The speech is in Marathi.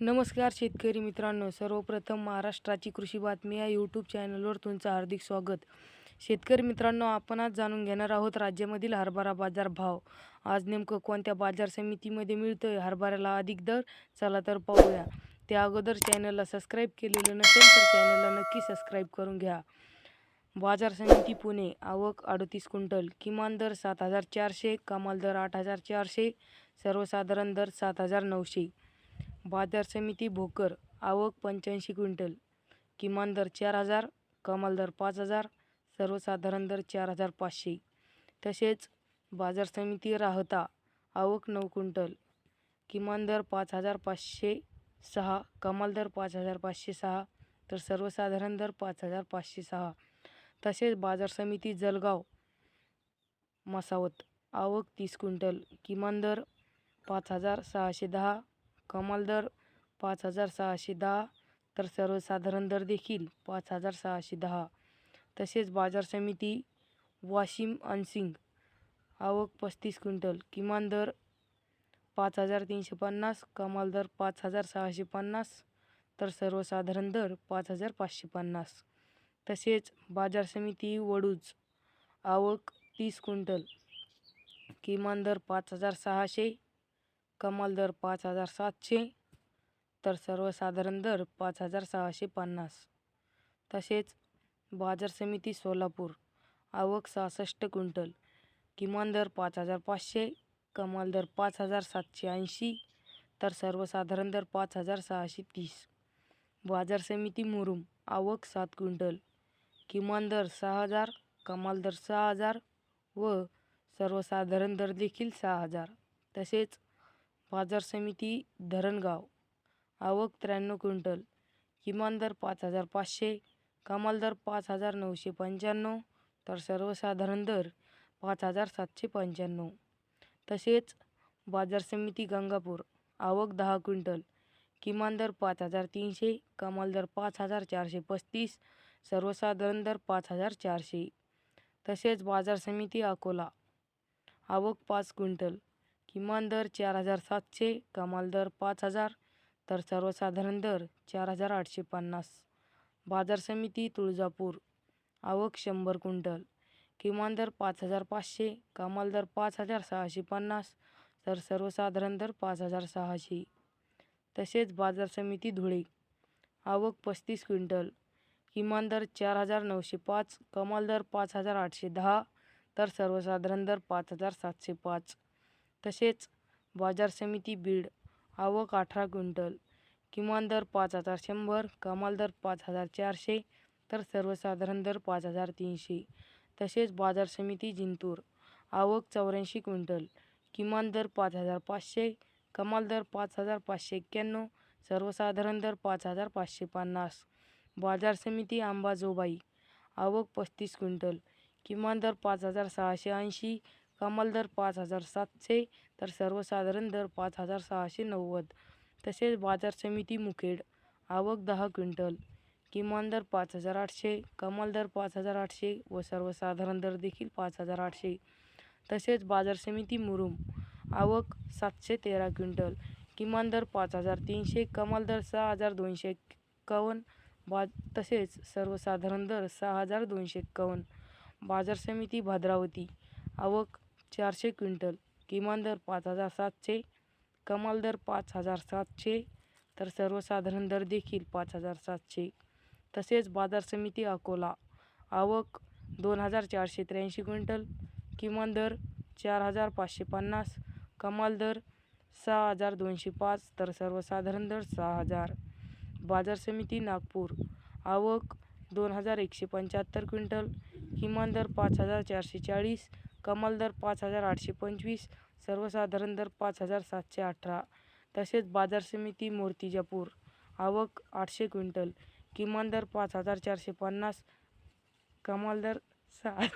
नमस्कार शेतकरी मित्रांनो सर्वप्रथम महाराष्ट्राची कृषी बातमी या यूट्यूब चॅनलवर तुमचं हार्दिक स्वागत. शेतकरी मित्रांनो आपण आज जाणून घेणार आहोत राज्यामधील हरभरा बाजार भाव. आज नेमकं कोणत्या बाजार समितीमध्ये मिळतोय हरभऱ्याला अधिक दर? चला तर पाहूया. त्या अगोदर चॅनलला सबस्क्राईब केलेलं नसेल तर चॅनलला नक्की सबस्क्राईब करून घ्या. बाजार समिती पुणे आवक अडतीस क्विंटल किमान दर सात हजार चारशे कमाल दर आठ हजार चारशे सर्वसाधारण दर सात हजार नऊशे. बाजार समिती भोकर आवक पंच्याऐंशी क्विंटल किमान दर चार हजार कमाल दर पाच हजार सर्वसाधारण दर चार हजार पाचशे. तसेच बाजार समिती राहता आवक नऊ क्विंटल किमान दर पाच हजार पाचशे सहा कमाल दर पाच हजार पाचशे सहा तर सर्वसाधारण दर पाच हजार पाचशे सहा. तसेच बाजार समिती जलगाव मसावत आवक तीस क्विंटल किमान दर पाच हजार सहाशे दहा कमाल दर पाच हजार सहाशे दहा तर सर्वसाधारण दर देखील पाच हजार सहाशे दहा. तसेच बाजार समिती वाशिम अनसिंग आवक पस्तीस क्विंटल किमान दर पाच हजार तीनशे पन्नास कमाल दर पाच हजार सहाशे पन्नास तर सर्वसाधारण दर पाच हजार पाचशे पन्नास. तसेच बाजार समिती वडूज आवक तीस क्विंटल किमान दर पाच हजार सहाशे कमाल दर पाच हजार सातशे तर सर्वसाधारण दर पाच हजार सहाशे पन्नास. तसेच बाजार समिती सोलापूर आवक सहासष्ट क्विंटल किमान दर पाच हजार पाचशे कमाल दर पाच हजार सातशे ऐंशी तर सर्वसाधारण दर पाच हजार सहाशे तीस. बाजार समिती मुरुम आवक सात क्विंटल किमान दर सहा हजार कमाल दर सहा हजार व सर्वसाधारण दर देखील सहा हजार. तसेच बाजार समिती धरणगाव आवक त्र्याण्णव क्विंटल किमान दर पाच हजार पाचशे कमाल दर पाच हजार नऊशे पंच्याण्णव तर सर्वसाधारण दर पाच हजार सातशे पंच्याण्णव. तसेच बाजार समिती गंगापूर आवक दहा क्विंटल किमान दर पाच हजार तीनशे कमाल दर पाच हजार चारशे पस्तीस सर्वसाधारण दर पाच हजार चारशे. तसेच बाजार समिती अकोला आवक पाच क्विंटल किमान दर चार हजार सातशे कमाल दर पाच हजार तर सर्वसाधारण दर चार हजार आठशे पन्नास. बाजार समिती तुळजापूर. आवक शंभर क्विंटल. किमान दर पाच हजार पाचशे कमाल दर पाच हजार सहाशे पन्नास तर सर्वसाधारण दर पाच हजार सहाशे. तसेच बाजार समिती धुळे. आवक पस्तीस क्विंटल. किमान दर चार हजार नऊशे पाच कमाल दर पाच हजार आठशे दहा तर सर्वसाधारण दर पाच हजार सातशे पाच. तसेच बाजार समिती बीड आवक अठरा क्विंटल किमान दर पाच हजार शंभर कमाल दर पाच हजार चारशे तर सर्वसाधारण दर पाच हजार तीनशे. तसेच बाजार समिती जिंतूर आवक चौऱ्याऐंशी क्विंटल किमान दर पाच हजार पाचशे कमाल दर पाच हजार पाचशे एक्क्याण्णव सर्वसाधारण दर पाच हजार पाचशे पन्नास. बाजार समिती अंबाजोबाई आवक पस्तीस क्विंटल किमान दर पाच हजार सहाशे ऐंशी कमाल दर पाच हजार सातशे तर सर्वसाधारण दर पाच हजार सहाशे नव्वद. तसेच बाजार समिती मुखेड आवक दहा क्विंटल किमान दर पाच हजार आठशे कमाल दर पाच हजार आठशे व सर्वसाधारण दर देखील पाच हजार आठशे. तसेच बाजार समिती मुरुम आवक सातशे तेरा क्विंटल किमान दर पाच हजार तीनशे कमाल दर सहा हजार दोनशे एक्कावन्न बा तसेच सर्वसाधारण दर सहा हजार दोनशे एक्कावन्न. बाजार समिती भद्रावती आवक चारशे क्विंटल. किमान दर पाच हजार सातशे कमाल दर पाच हजार सातशे तर सर्वसाधारण दर देखील पाच हजार सातशे. तसेच बाजार समिती अकोला. आवक दोन हजार चारशे त्र्याऐंशी क्विंटल किमान दर चार हजार पाचशे पन्नास कमाल दर सहा हजार दोनशे पाच तर सर्वसाधारण दर सहा हजार. बाजार समिती नागपूर. आवक दोन हजार एकशे पंच्याहत्तर क्विंटल किमान दर पाच हजार चारशे चाळीस कमाल दर पाच हजार आठशे पंचवीस सर्वसाधारण दर पाच हजार सातशे अठरा तसेच बाजार समिती मूर्तिजापूर आवक आठशे क्विंटल किमान दर पाच हजार चारशे पन्नास कमाल दर सहा